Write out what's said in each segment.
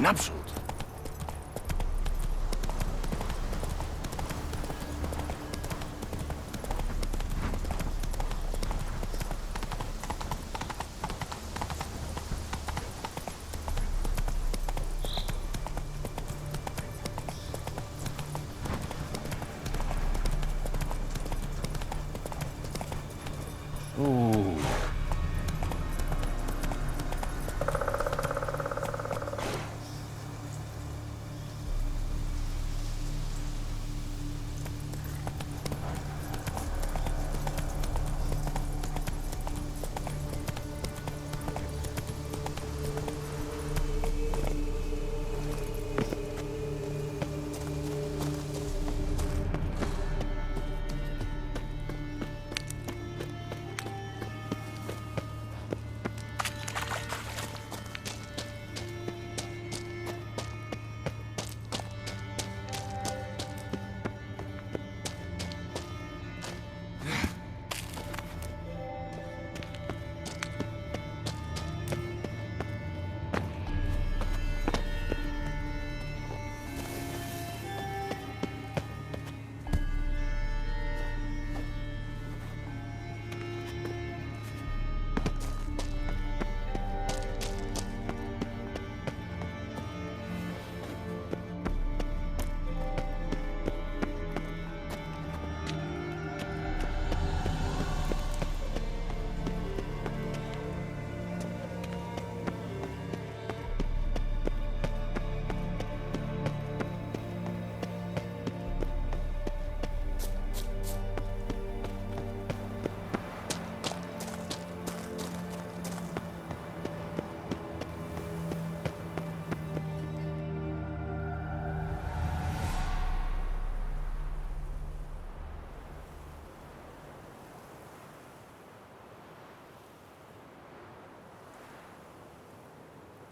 Naprzód!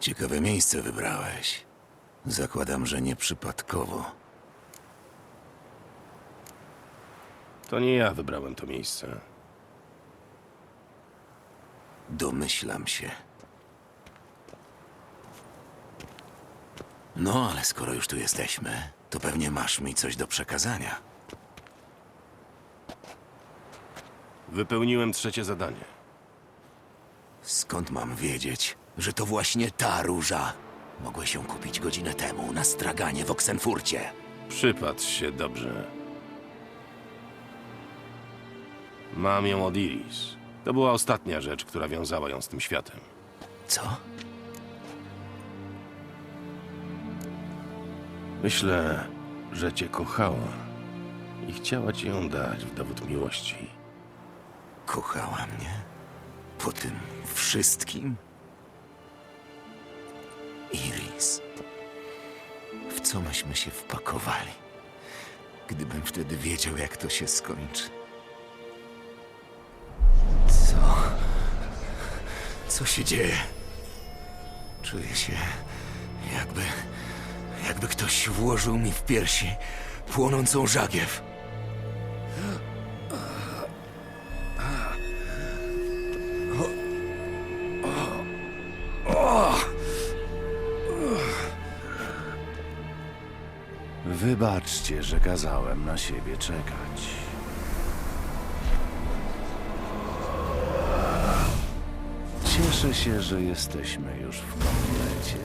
Ciekawe miejsce wybrałeś. Zakładam, że nie przypadkowo. To nie ja wybrałem to miejsce. Domyślam się. No, ale skoro już tu jesteśmy, to pewnie masz mi coś do przekazania. Wypełniłem trzecie zadanie. Skąd mam wiedzieć, że to właśnie ta róża? Mogłeś ją kupić godzinę temu na straganie w Oksenfurcie. Przypatrz się dobrze. Mam ją od Iris. To była ostatnia rzecz, która wiązała ją z tym światem. Co? Myślę, że cię kochała i chciała ci ją dać w dowód miłości. Kochała mnie? Po tym wszystkim? Co myśmy się wpakowali? Gdybym wtedy wiedział, jak to się skończy. Co? Co się dzieje? Czuję się, jakby. jakby ktoś włożył mi w piersi płonącą żagiew. Wybaczcie, że kazałem na siebie czekać. Cieszę się, że jesteśmy już w komplecie.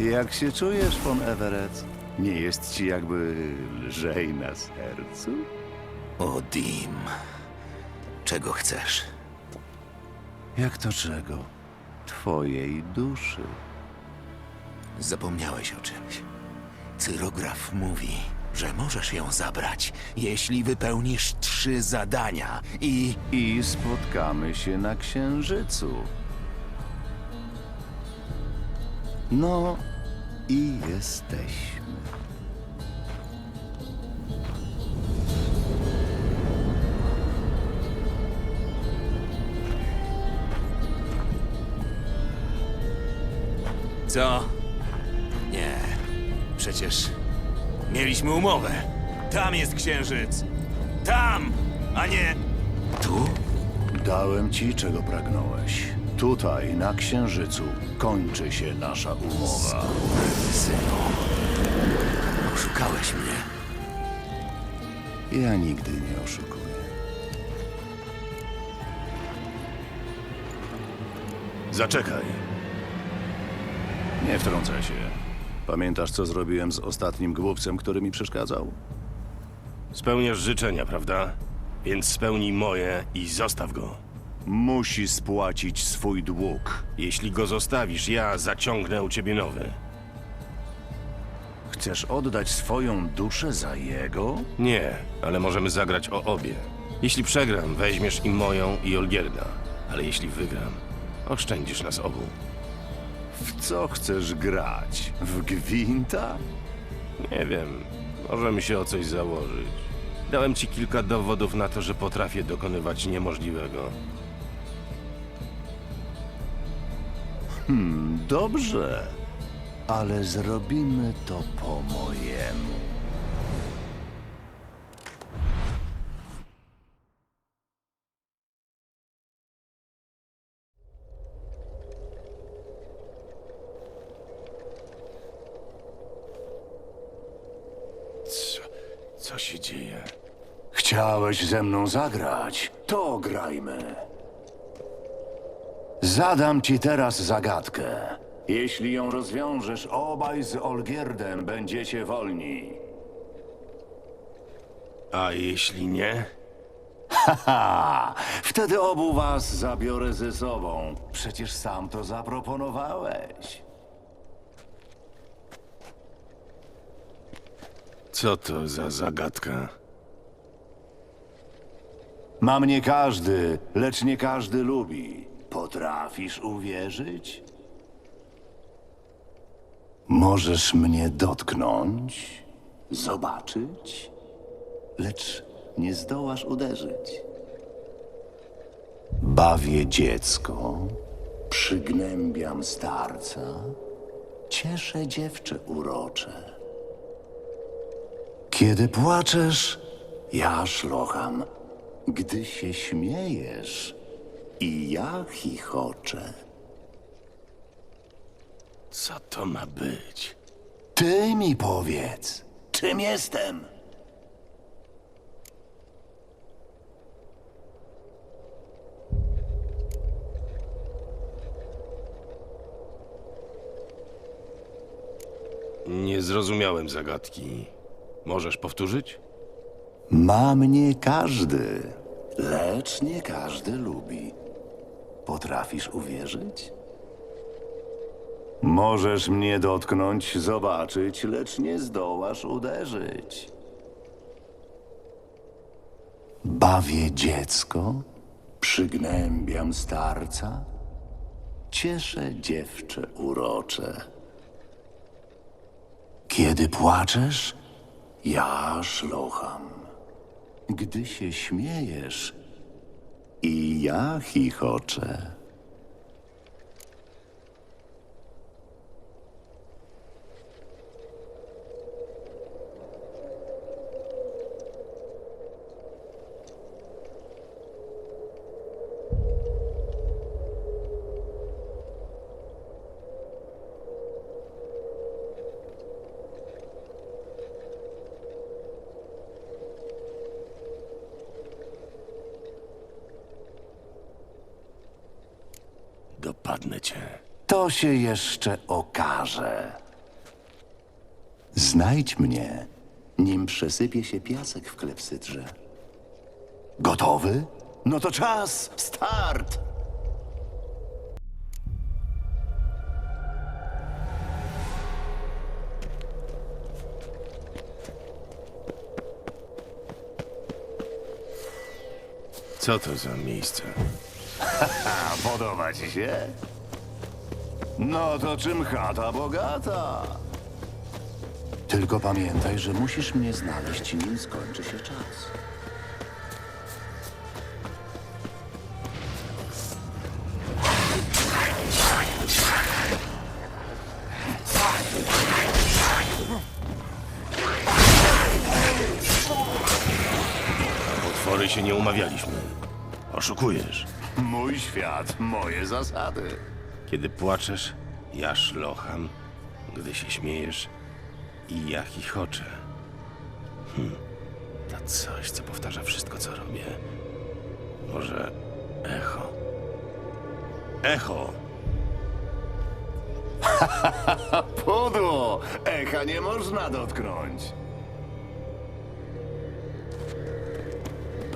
Jak się czujesz, von Everett? Nie jest ci jakby lżej na sercu? O, Dim. Czego chcesz? Jak to czego? Twojej duszy. Zapomniałeś o czymś. Cyrograf mówi, że możesz ją zabrać, jeśli wypełnisz trzy zadania i... I spotkamy się na księżycu. No i jesteśmy. Co? Przecież mieliśmy umowę. Tam jest księżyc. Tam, a nie... Tu? Dałem ci, czego pragnąłeś. Tutaj, na Księżycu, kończy się nasza umowa. Synu. Oszukałeś mnie. Ja nigdy nie oszukuję. Zaczekaj. Nie wtrącaj się. Pamiętasz, co zrobiłem z ostatnim głupcem, który mi przeszkadzał? Spełniasz życzenia, prawda? Więc spełnij moje i zostaw go. Musi spłacić swój dług. Jeśli go zostawisz, ja zaciągnę u ciebie nowy. Chcesz oddać swoją duszę za jego? Nie, ale możemy zagrać o obie. Jeśli przegram, weźmiesz i moją i Olgierda. Ale jeśli wygram, oszczędzisz nas obu. W co chcesz grać? W gwinta? Nie wiem, możemy się o coś założyć. Dałem ci kilka dowodów na to, że potrafię dokonywać niemożliwego. Dobrze, ale zrobimy to po mojemu. Co, co się dzieje? Chciałeś ze mną zagrać? To grajmy. Zadam ci teraz zagadkę. Jeśli ją rozwiążesz, obaj z Olgierdem będziecie wolni. A jeśli nie? Ha! Wtedy obu was zabiorę ze sobą. Przecież sam to zaproponowałeś. Co to za zagadka? Ma mnie każdy, lecz nie każdy lubi. Potrafisz uwierzyć? Możesz mnie dotknąć, zobaczyć, lecz nie zdołasz uderzyć. Bawię dziecko, przygnębiam starca, cieszę dziewczę urocze. Kiedy płaczesz, ja szlocham. Gdy się śmiejesz, i ja chichoczę. Co to ma być? Ty mi powiedz, czym jestem? Nie zrozumiałem zagadki. Możesz powtórzyć? Ma mnie każdy, lecz nie każdy lubi. Potrafisz uwierzyć? Możesz mnie dotknąć, zobaczyć, lecz nie zdołasz uderzyć. Bawię dziecko, przygnębiam starca, cieszę dziewczę urocze. Kiedy płaczesz, ja szlocham. Gdy się śmiejesz, i ja chichoczę. Dopadnę cię. To się jeszcze okaże. Znajdź mnie, nim przesypie się piasek w klepsydrze. Gotowy? No to czas, start! Co to za miejsce? Podoba ci się? No to czym chata bogata? Tylko pamiętaj, że musisz mnie znaleźć, nim skończy się czas. Potwory się nie umawialiśmy. Oszukujesz. Mój świat, moje zasady. Kiedy płaczesz, ja szlocham. Gdy się śmiejesz, i ja chichoczę. Hm, to coś, co powtarza wszystko, co robię. Może echo. Echo! Pudło! Echa nie można dotknąć.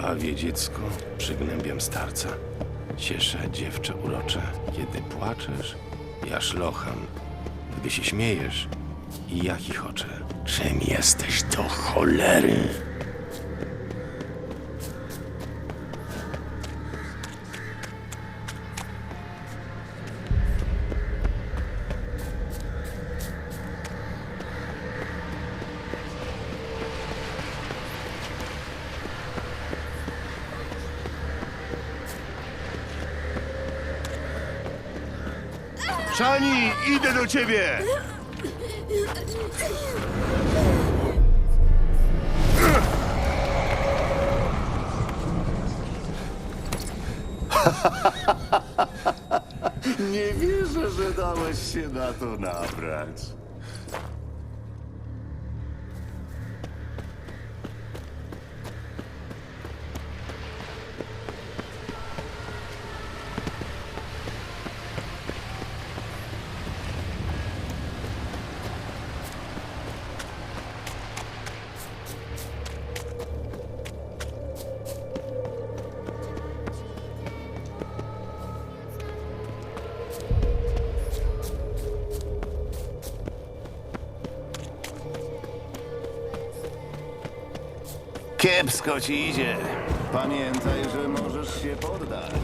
Bawię dziecko, przygnębiam starca. Cieszę dziewczę urocze. Kiedy płaczesz, ja szlocham. Gdy się śmiejesz, ja chichoczę. Czym jesteś do cholery? Ciebie! Nie wierzę, że dałeś się na to nabrać. Kiepsko ci idzie. Pamiętaj, że możesz się poddać.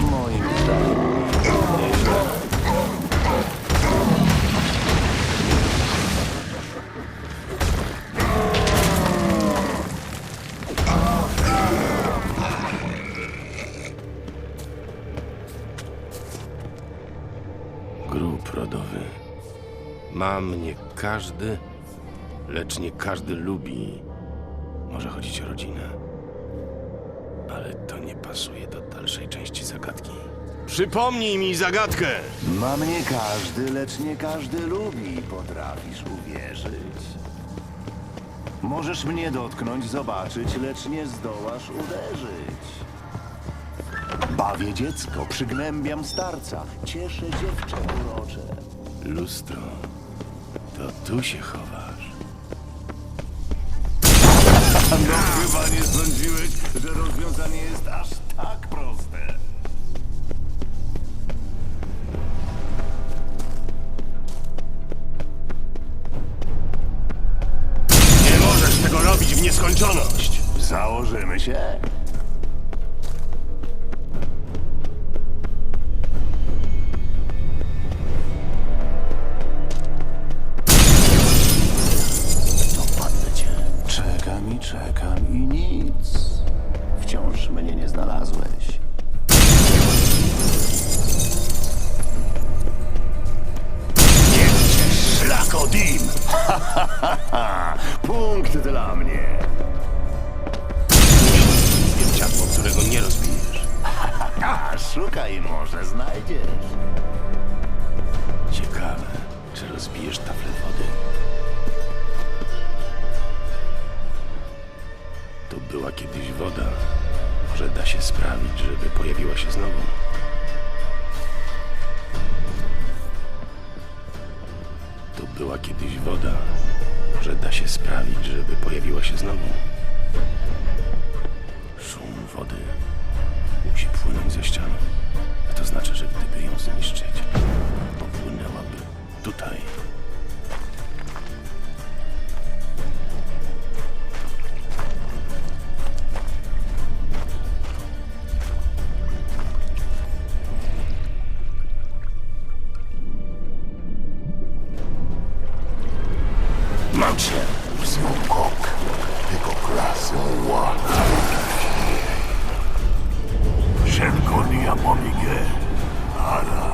Moim zdaniem. Grób rodowy. Ma mnie każdy, lecz nie każdy lubi. Może chodzić o rodzinę. Ale to nie pasuje do dalszej części zagadki. Przypomnij mi zagadkę! Ma mnie każdy, lecz nie każdy lubi. Potrafisz uwierzyć. Możesz mnie dotknąć, zobaczyć, lecz nie zdołasz uderzyć. Bawię dziecko, przygnębiam starca, cieszę dziewczę urocze. Lustro, to tu się chowasz. Chyba nie sądziłeś, że rozwiązanie jest aż tak proste. Nie możesz tego robić w nieskończoność! Założymy się? Tu była kiedyś woda. Może da się sprawić, żeby pojawiła się znowu. Tu była kiedyś woda. Może da się sprawić, żeby pojawiła się znowu. Szum wody musi płynąć ze ścianą. A to znaczy, że gdyby ją zniszczyć, popłynęłaby tutaj. Pomigę, ara,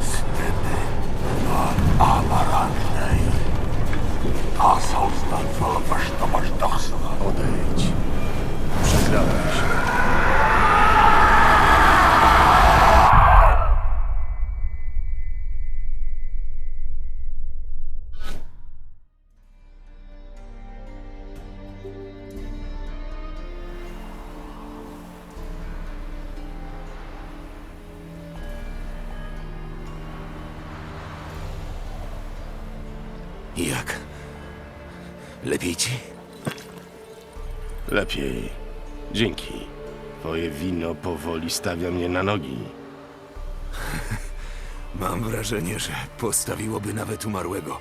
stedy, a amarantnej. A są znaczone masz to masz. Odejdź. Przegrałeś. Powoli stawia mnie na nogi. Mam wrażenie, że postawiłoby nawet umarłego.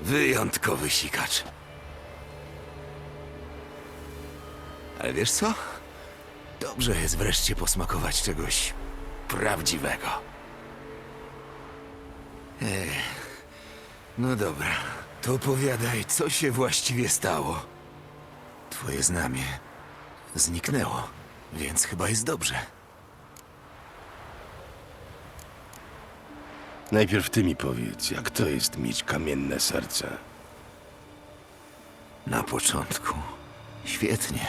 Wyjątkowy sikacz. Ale wiesz co? Dobrze jest wreszcie posmakować czegoś prawdziwego. Ech, no dobra, to opowiadaj, co się właściwie stało. Twoje znamie zniknęło, więc chyba jest dobrze. Najpierw ty mi powiedz, jak to jest mieć kamienne serce. Na początku świetnie.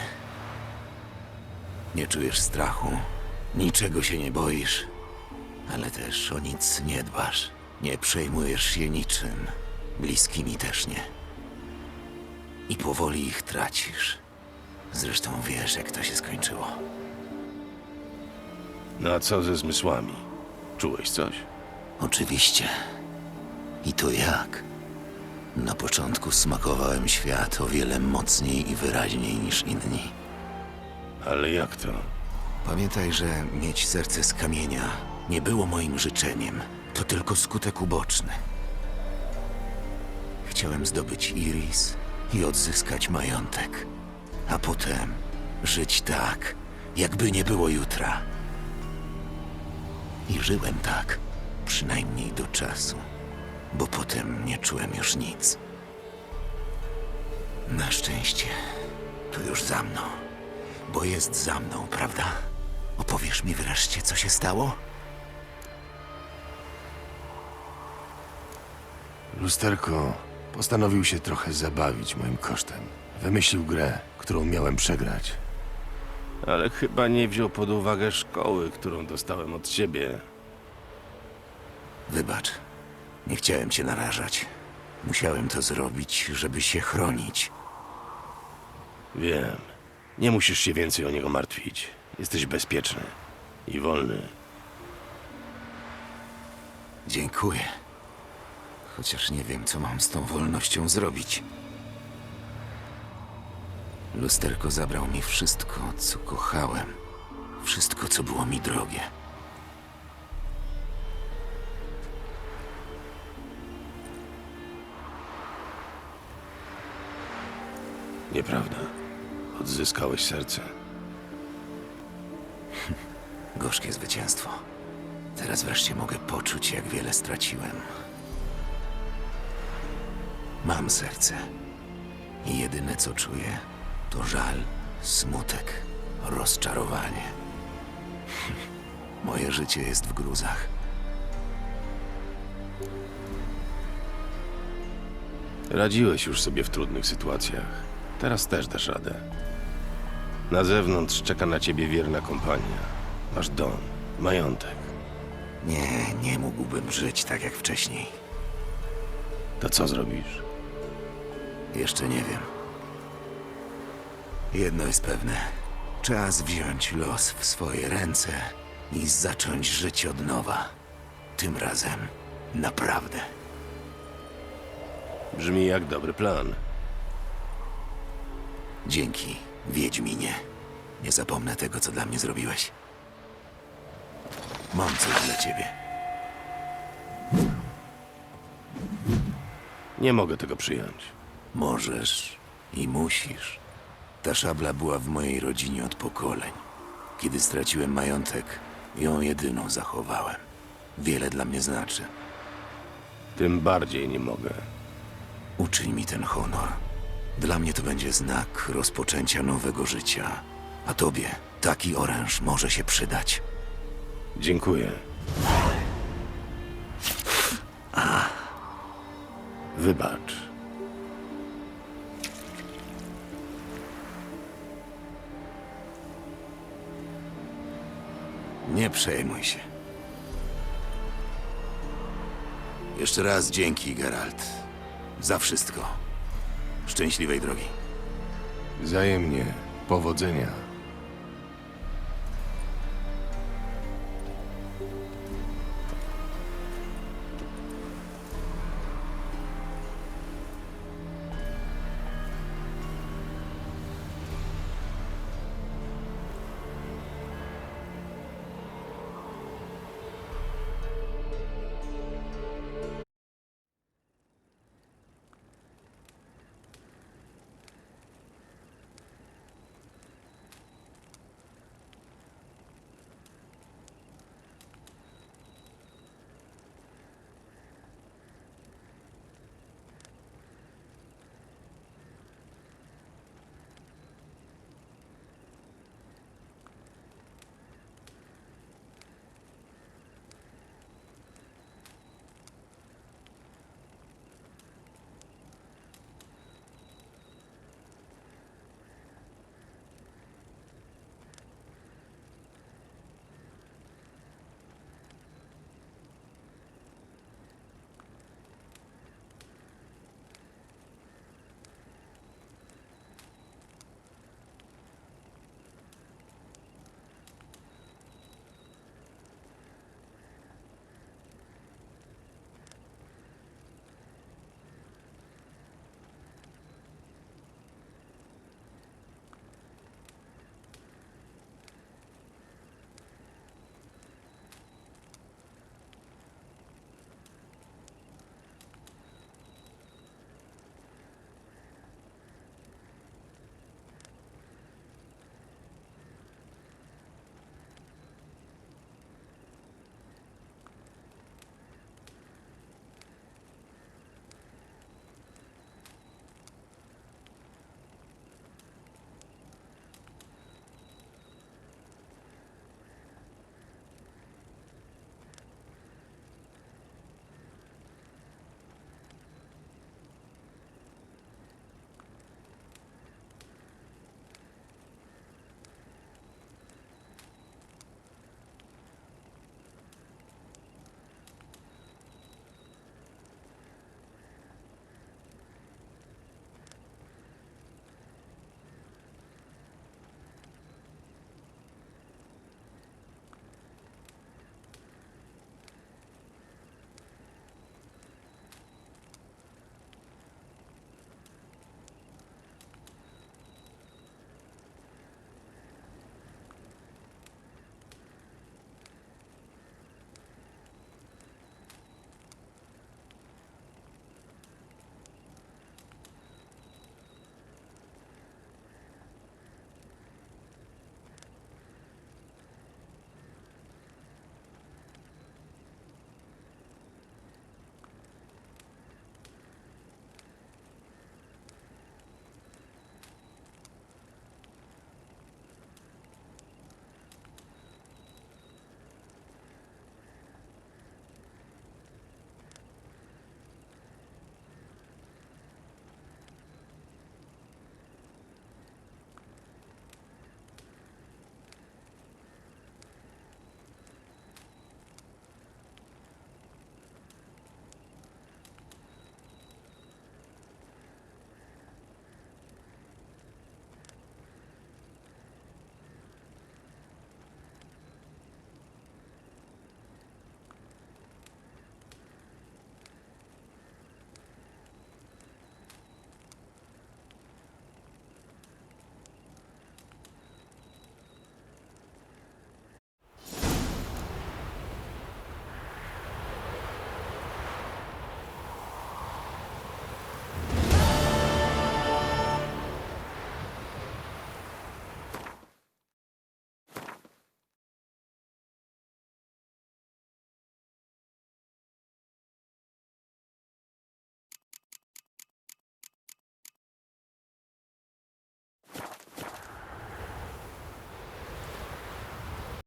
Nie czujesz strachu, niczego się nie boisz, ale też o nic nie dbasz. Nie przejmujesz się niczym, bliskimi też nie. I powoli ich tracisz. Zresztą wiesz, jak to się skończyło. No a co ze zmysłami? Czułeś coś? Oczywiście. I to jak? Na początku smakowałem świat o wiele mocniej i wyraźniej niż inni. Ale jak to? Pamiętaj, że mieć serce z kamienia nie było moim życzeniem. To tylko skutek uboczny. Chciałem zdobyć Iris i odzyskać majątek. A potem żyć tak, jakby nie było jutra. I żyłem tak, przynajmniej do czasu, bo potem nie czułem już nic. Na szczęście, to już za mną bo jest za mną, prawda? Opowiesz mi wreszcie, co się stało? Lusterko postanowił się trochę zabawić moim kosztem. Wymyślił grę, którą miałem przegrać. Ale chyba nie wziął pod uwagę szkoły, którą dostałem od ciebie. Wybacz, nie chciałem cię narażać. Musiałem to zrobić, żeby się chronić. Wiem. Nie musisz się więcej o niego martwić. Jesteś bezpieczny i wolny. Dziękuję. Chociaż nie wiem, co mam z tą wolnością zrobić. Lusterko zabrał mi wszystko, co kochałem. Wszystko, co było mi drogie. Nieprawda. Odzyskałeś serce. Gorzkie zwycięstwo. Teraz wreszcie mogę poczuć, jak wiele straciłem. Mam serce. I jedyne co czuję, to żal, smutek, rozczarowanie. Moje życie jest w gruzach. Radziłeś już sobie w trudnych sytuacjach. Teraz też dasz radę. Na zewnątrz czeka na ciebie wierna kompania. Masz dom, majątek. Nie, nie mógłbym żyć tak jak wcześniej. To co zrobisz? Jeszcze nie wiem. Jedno jest pewne. Czas wziąć los w swoje ręce i zacząć żyć od nowa. Tym razem naprawdę. Brzmi jak dobry plan. Dzięki, Wiedźminie. Nie zapomnę tego, co dla mnie zrobiłeś. Mam coś dla ciebie. Nie mogę tego przyjąć. Możesz i musisz. Ta szabla była w mojej rodzinie od pokoleń. Kiedy straciłem majątek, ją jedyną zachowałem. Wiele dla mnie znaczy. Tym bardziej nie mogę. Uczyń mi ten honor. Dla mnie to będzie znak rozpoczęcia nowego życia. A tobie taki oręż może się przydać. Dziękuję. Wybacz. Nie przejmuj się. Jeszcze raz dzięki, Geralt. Za wszystko. Szczęśliwej drogi. Wzajemnie. Powodzenia.